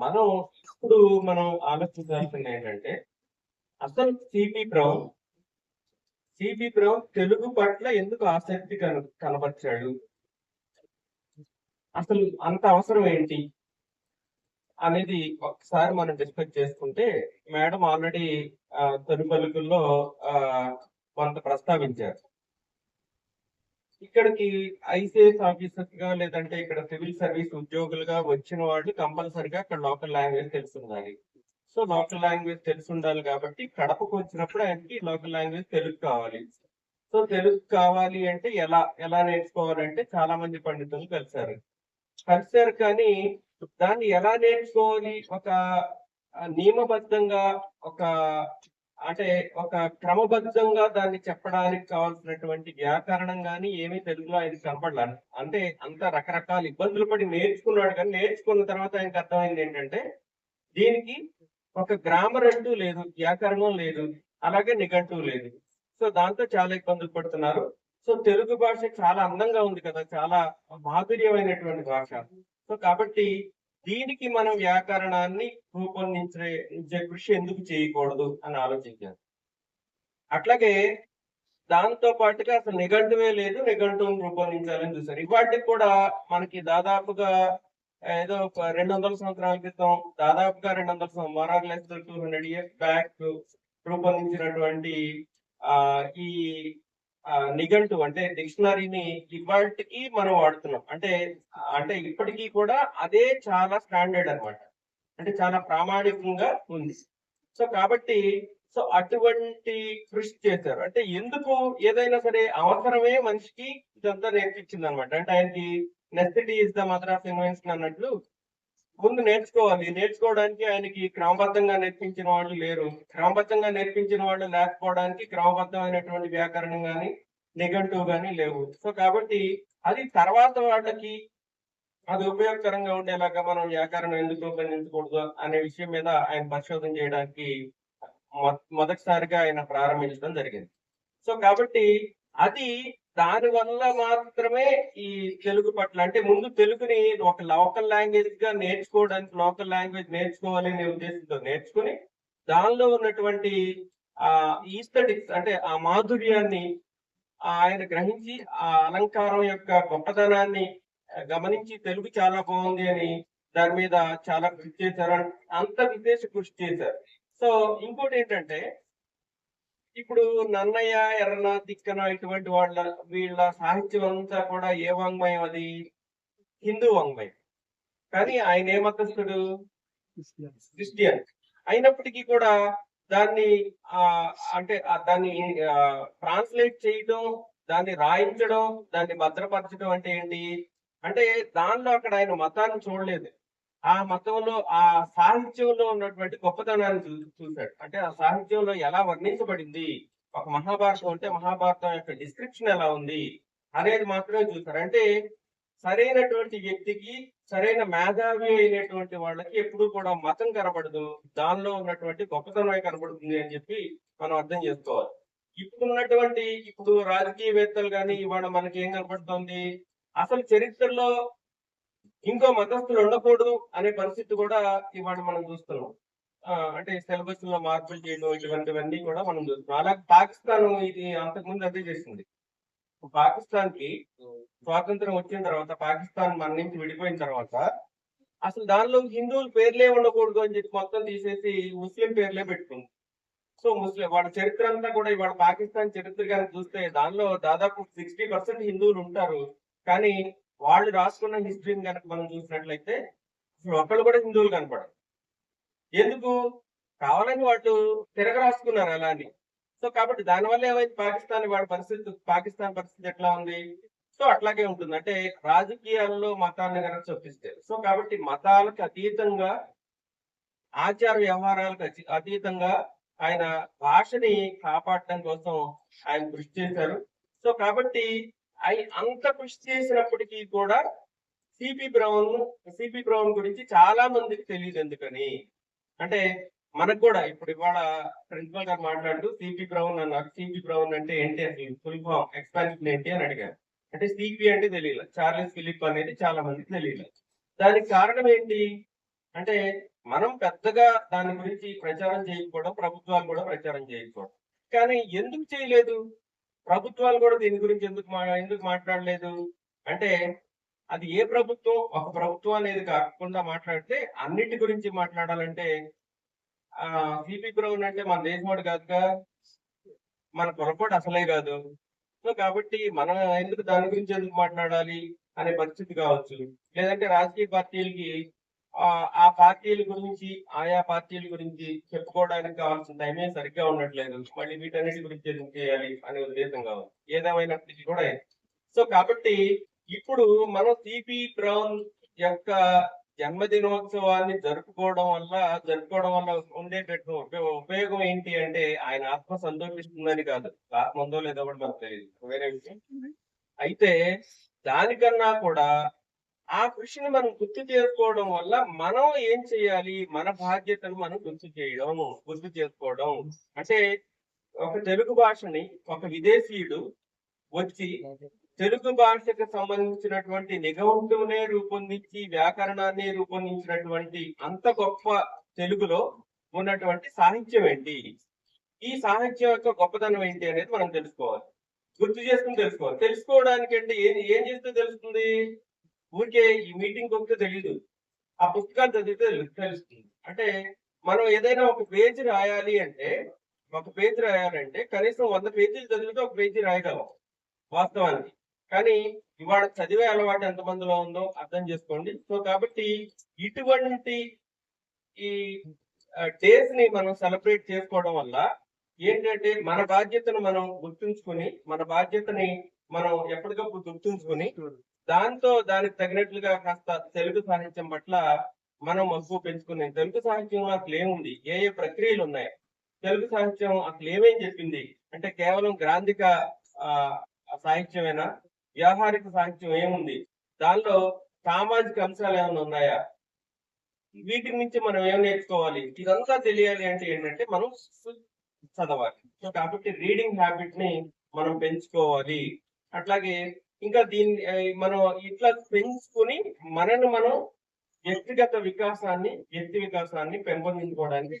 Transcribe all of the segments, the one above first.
మనం ఇప్పుడు మనం ఆలోచించాల్సింది ఏంటంటే అసలు CP Brown CP Brown Telugu పట్ల ఎందుకు ఆసక్తి కన కనబరిచాడు అసలు అంత అవసరం ఏంటి? అనేది ఒకసారి మనం డిస్కస్ చేసుకుంటే మేడం ఆల్రెడీ తొలి పలుకుల్లో కొంత ప్రస్తావించారు. ఇక్కడికి ఐసిఎస్ ఆఫీసర్స్గా లేదంటే ఇక్కడ సివిల్ సర్వీస్ ఉద్యోగులుగా వచ్చిన వాళ్ళు కంపల్సరిగా ఇక్కడ లోకల్ లాంగ్వేజ్ తెలిసి ఉండాలి సో లోకల్ లాంగ్వేజ్ తెలిసి ఉండాలి కాబట్టి కడపకు వచ్చినప్పుడు ఆయనకి లోకల్ లాంగ్వేజ్ తెలుగు కావాలి. సో తెలుగు కావాలి అంటే ఎలా ఎలా నేర్చుకోవాలంటే చాలా మంది పండితులు కలిశారు. కలిశారు కానీ దాన్ని ఎలా నేర్చుకోవాలి? ఒక నియమబద్ధంగా ఒక అంటే ఒక క్రమబద్ధంగా దాన్ని చెప్పడానికి కావాల్సినటువంటి వ్యాకరణం కానీ ఏమీ తెలుగులో ఆయన కనపడలేదు అంటే అంత రకరకాల ఇబ్బందులు పడి నేర్చుకున్నాడు కానీ నేర్చుకున్న తర్వాత ఆయనకు అర్థమైంది ఏంటంటే దీనికి ఒక గ్రామర్ అంటూ లేదు వ్యాకరణం లేదు అలాగే నిఘంటువు లేదు. సో దాంతో చాలా ఇబ్బందులు పడుతున్నారు. సో తెలుగు భాష చాలా అందంగా ఉంది కదా చాలా మాధుర్యమైనటువంటి భాష. సో కాబట్టి దీనికి మనం వ్యాకరణాన్ని రూపొందించే కృషి ఎందుకు చేయకూడదు అని ఆలోచించారు. అట్లాగే దాంతో పాటుగా అసలు నిఘంటువే లేదు నిఘంటువును రూపొందించాలని చూసారు ఇవాటికి కూడా మనకి దాదాపుగా ఏదో ఒక రెండు వందల సంవత్సరాల క్రితం దాదాపుగా రెండు వందల more or less two hundred years back రూపొందించినటువంటి ఆ ఈ నిఘంటు అంటే డిక్షనరీని ఇవాటికి మనం వాడుతున్నాం. అంటే అంటే ఇప్పటికీ కూడా అదే చాలా స్టాండర్డ్ అన్నమాట. అంటే చాలా ప్రామాణికంగా ఉంది. సో కాబట్టి సో అటువంటి కృషి చేశారు. అంటే ఎందుకు ఏదైనా సరే అవసరమే మనిషికి ఇదంతా నేర్పించింది అనమాట అంటే ఆయనకి necessity is the mother of invention అన్నట్లు ముందు నేర్చుకోవాలి. నేర్చుకోవడానికి ఆయనకి క్రమబద్ధంగా నేర్పించిన వాళ్ళు లేరు. క్రమబద్ధంగా నేర్పించిన వాళ్ళు లేకపోవడానికి క్రమబద్ధమైనటువంటి వ్యాకరణం కానీ నిఘంటువు కానీ లేవు. సో కాబట్టి అది తర్వాత వాళ్ళకి అది ఉపయోగకరంగా ఉండేలాగా మనం వ్యాకరణం ఎందుకు రూపొందించకూడదు అనే విషయం మీద ఆయన పరిశోధన చేయడానికి మొదటిసారిగా ఆయన ప్రారంభించడం జరిగింది. సో కాబట్టి అది దాని వల్ల మాత్రమే ఈ తెలుగు పట్ల అంటే ముందు తెలుగుని ఒక లోకల్ లాంగ్వేజ్గా నేర్చుకోవడానికి లోకల్ లాంగ్వేజ్ నేర్చుకోవాలి అనే ఉద్దేశంతో నేర్చుకుని దానిలో ఉన్నటువంటి ఆ ఈస్థెటిక్స్ అంటే ఆ మాధుర్యాన్ని ఆయన గ్రహించి ఆ అలంకారం యొక్క గొప్పతనాన్ని గమనించి తెలుగు చాలా బాగుంది అని దాని మీద చాలా కృషి చేశారు. అంత విశేష కృషి చేశారు. సో ఇంకోటి ఏంటంటే ఇప్పుడు నన్నయ్య ఎర్రన తిక్కన ఇటువంటి వాళ్ళ వీళ్ళ సాహిత్యం అంతా కూడా ఏ వాంగ్మయం అది? హిందూ వాంగ్మయం. కానీ ఆయన ఏ మతస్థుడు? క్రిస్టియన్. అయినప్పటికీ కూడా దాన్ని ఆ అంటే దాన్ని ట్రాన్స్లేట్ చేయడం దాన్ని రాయించడం దాన్ని భద్రపరచడం అంటే ఏంటి? అంటే దానిలో అక్కడ ఆయన మతాన్ని చూడలేదు. ఆ మతంలో ఆ సాహిత్యంలో ఉన్నటువంటి గొప్పతనాన్ని చూ చూశాడు. అంటే ఆ సాహిత్యంలో ఎలా వర్ణించబడింది? ఒక మహాభారతం అంటే మహాభారతం యొక్క డిస్క్రిప్షన్ ఎలా ఉంది? అనేది మాత్రమే చూశారు. అంటే సరైనటువంటి వ్యక్తికి సరైన మేధావి అయినటువంటి వాళ్ళకి ఎప్పుడు కూడా మతం కనబడదు. దానిలో ఉన్నటువంటి గొప్పతనమే కనబడుతుంది అని చెప్పి మనం అర్థం చేసుకోవాలి. ఇప్పుడు ఉన్నటువంటి ఇప్పుడు రాజకీయవేత్తలు కానీ ఇవాళ మనకి ఏం కనబడుతోంది? అసలు చరిత్రలో ఇంకో మతస్థులు ఉండకూడదు అనే పరిస్థితి కూడా ఇవాళ మనం చూస్తున్నాం. అంటే సిలబస్లో మార్పులు చేయడం ఇటువంటివన్నీ కూడా మనం చూస్తున్నాం. అలాగే పాకిస్తాన్ ఇది అంతకుముందు అదే చేసింది. పాకిస్తాన్కి స్వాతంత్రం వచ్చిన తర్వాత పాకిస్తాన్ మన నుంచి విడిపోయిన తర్వాత అసలు దానిలో హిందువుల పేర్లే ఉండకూడదు అని చెప్పి మొత్తం తీసేసి ముస్లిం పేర్లే పెట్టుకుంది. సో ముస్లిం వాళ్ళ చరిత్ర అంతా కూడా ఇవాళ పాకిస్తాన్ చరిత్ర కానీ చూస్తే దానిలో దాదాపు సిక్స్టీ పర్సెంట్ హిందువులు ఉంటారు. కానీ వాళ్ళు రాసుకున్న హిస్టరీని కనుక మనం చూసినట్లయితే అసలు ఒకళ్ళు కూడా హిందువులు కనపడరు. ఎందుకు? కావాలని వాళ్ళు తిరగ రాసుకున్నారు అలా అని సో కాబట్టి దానివల్ల ఏమైంది? పాకిస్తాన్ వాడి పరిస్థితి పాకిస్తాన్ పరిస్థితి ఎట్లా ఉంది? సో అట్లాగే ఉంటుంది. అంటే రాజకీయాల్లో మతాన్ని కనుక చొప్పిస్తే. సో కాబట్టి మతాలకు అతీతంగా ఆచార వ్యవహారాలకు అతీతంగా ఆయన భాషని కాపాడటం కోసం ఆయన కృషి చేశారు. సో కాబట్టి అయి అంత కృషి చేసినప్పటికీ కూడా సిపి బ్రౌన్ సిపి బ్రౌన్ గురించి చాలా మందికి తెలియదు ఎందుకని? అంటే మనకు కూడా ఇప్పుడు ఇవాళ ప్రిన్సిపల్ గారు మాట్లాడుతూ సిపి బ్రౌన్ అన్నారు సిపి బ్రౌన్ అంటే ఏంటి అసలు? ఫుల్ ఫామ్ ఎక్స్పాన్షన్ ఏంటి అని అడిగారు. అంటే సిపి అంటే తెలియదు. చార్లెస్ ఫిలిప్ అనేది చాలా మందికి తెలియదు. దానికి కారణం ఏంటి? అంటే మనం పెద్దగా దాని గురించి ప్రచారం చేయకపోవడం ప్రభుత్వాలు కూడా ప్రచారం చేయకపోవడం. కానీ ఎందుకు చేయలేదు? ప్రభుత్వాలు కూడా దీని గురించి ఎందుకు ఎందుకు మాట్లాడలేదు? అంటే అది ఏ ప్రభుత్వం? ఒక ప్రభుత్వం అనేది కాకుండా మాట్లాడితే అన్నిటి గురించి మాట్లాడాలంటే ఆ సిపి బ్రౌన్ అంటే మన దేశవాడు కాదుగా మన పొరపాటు అసలే కాదు. సో కాబట్టి మనం ఎందుకు దాని గురించి ఎందుకు మాట్లాడాలి అనే పరిస్థితి కావచ్చు. లేదంటే రాజకీయ పార్టీలకి ఆ ఆ పార్టీల గురించి ఆయా పార్టీల గురించి చెప్పుకోవడానికి కావాల్సిన టైమే సరిగ్గా ఉండట్లేదు. మళ్ళీ వీటన్నిటి గురించి ఎందుకు చేయాలి అనే ఉద్దేశం కావచ్చు ఏదేమైనప్పటికీ కూడా సో కాబట్టి ఇప్పుడు మనం సిపి బ్రౌన్ యొక్క జన్మదినోత్సవాన్ని జరుపుకోవడం వల్ల జరుపుకోవడం వల్ల ఉండేటట్టు ఉపయో- ఉపయోగం ఏంటి అంటే ఆయన ఆత్మ సంతోషిస్తుందని కాదు. ఆత్మ ఉందో లేదో కూడా మనకు తెలియదు. వేరే విషయం. అయితే దానికన్నా కూడా ఆ కృషిని మనం గుర్తు చేసుకోవడం వల్ల మనం ఏం చేయాలి? మన బాధ్యతను మనం గుర్తు చేయడం గుర్తు చేసుకోవడం. అంటే ఒక తెలుగు భాషని ఒక విదేశీయుడు వచ్చి తెలుగు భాషకు సంబంధించినటువంటి నిఘంటువునే రూపొందించి వ్యాకరణాన్ని రూపొందించినటువంటి అంత గొప్ప తెలుగులో ఉన్నటువంటి సాహిత్యం ఏంటి? ఈ సాహిత్యం యొక్క గొప్పతనం ఏంటి అనేది మనం తెలుసుకోవాలి. గుర్తు చేసుకుని తెలుసుకోవాలి. తెలుసుకోవడానికి అంటే ఏం ఏం చేస్తే తెలుస్తుంది? ఊరికే ఈ మీటింగ్ వస్తే తెలియదు ఆ పుస్తకాలు చదివితే తెలుస్తుంది. అంటే మనం ఏదైనా ఒక పేజీ రాయాలి అంటే ఒక పేజీ రాయాలంటే కనీసం వంద పేజీలు చదివితే ఒక పేజీ రాయగలం వాస్తవానికి. కానీ ఇవాళ చదివే అలవాటు ఎంతమందిలో ఉందో అర్థం చేసుకోండి. సో కాబట్టి ఇటువంటి ఈ డేస్ని మనం సెలబ్రేట్ చేసుకోవడం వల్ల ఏంటంటే మన బాధ్యతను మనం గుర్తుంచుకొని మన బాధ్యతని మనం ఎప్పటికప్పుడు గుర్తుంచుకొని దాంతో దానికి తగినట్లుగా కాస్త తెలుగు సాహిత్యం పట్ల మనం మక్కువ పెంచుకునే తెలుగు సాహిత్యంలో అసలు ఏముంది? ఏ ఏ ప్రక్రియలు ఉన్నాయి? తెలుగు సాహిత్యం అసలు ఏమేం చెప్పింది అంటే కేవలం గ్రాంధిక ఆ సాహిత్యమేనా? వ్యావహారిక సాహిత్యం ఏముంది? దానిలో సామాజిక అంశాలు ఏమైనా ఉన్నాయా? వీటి నుంచి మనం ఏం నేర్చుకోవాలి? ఇదంతా తెలియాలి అంటే ఏంటంటే మనం చదవాలి. కాబట్టి రీడింగ్ హ్యాబిట్ని మనం పెంచుకోవాలి. అట్లాగే ఇంకా దీన్ని మనం ఇట్లా పెంచుకుని మనను మనం వ్యక్తిగత వికాసాన్ని వ్యక్తి వికాసాన్ని పెంపొందించుకోవడానికి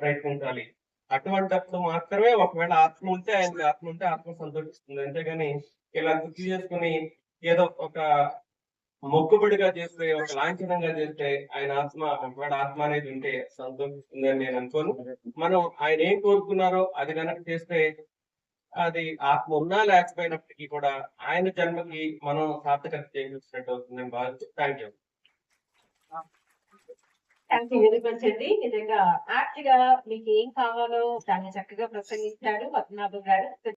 ప్రయత్నించాలి. అటువంటప్పుడు మాత్రమే ఒకవేళ ఆత్మ ఉంటే ఆయనకి ఆత్మ ఉంటే ఆత్మ సంతోషిస్తుంది. అంతేగాని ఇలా గుర్తు చేసుకుని ఏదో ఒక మొక్కుబడిగా చేస్తే ఒక లాంఛనంగా చేస్తే ఆయన ఆత్మ ఒకవేళ ఆత్మ అనేది ఉంటే సంతోషిస్తుంది అని నేను అనుకోను. మనం ఆయన ఏం కోరుకున్నారో అది కనుక చేస్తే అది ఆత్మ ఉన్నా లేకపోయినప్పటికీ కూడా ఆయన జన్మకి మనం సార్థకత చేకూర్చినట్టు అవుతుందని భావిస్తూ thank you thank you very much అండి నిజంగా యాక్ట్గా మీకు ఏం కావాలో దాన్ని చక్కగా ప్రసంగించారు పద్మనాభం గారు.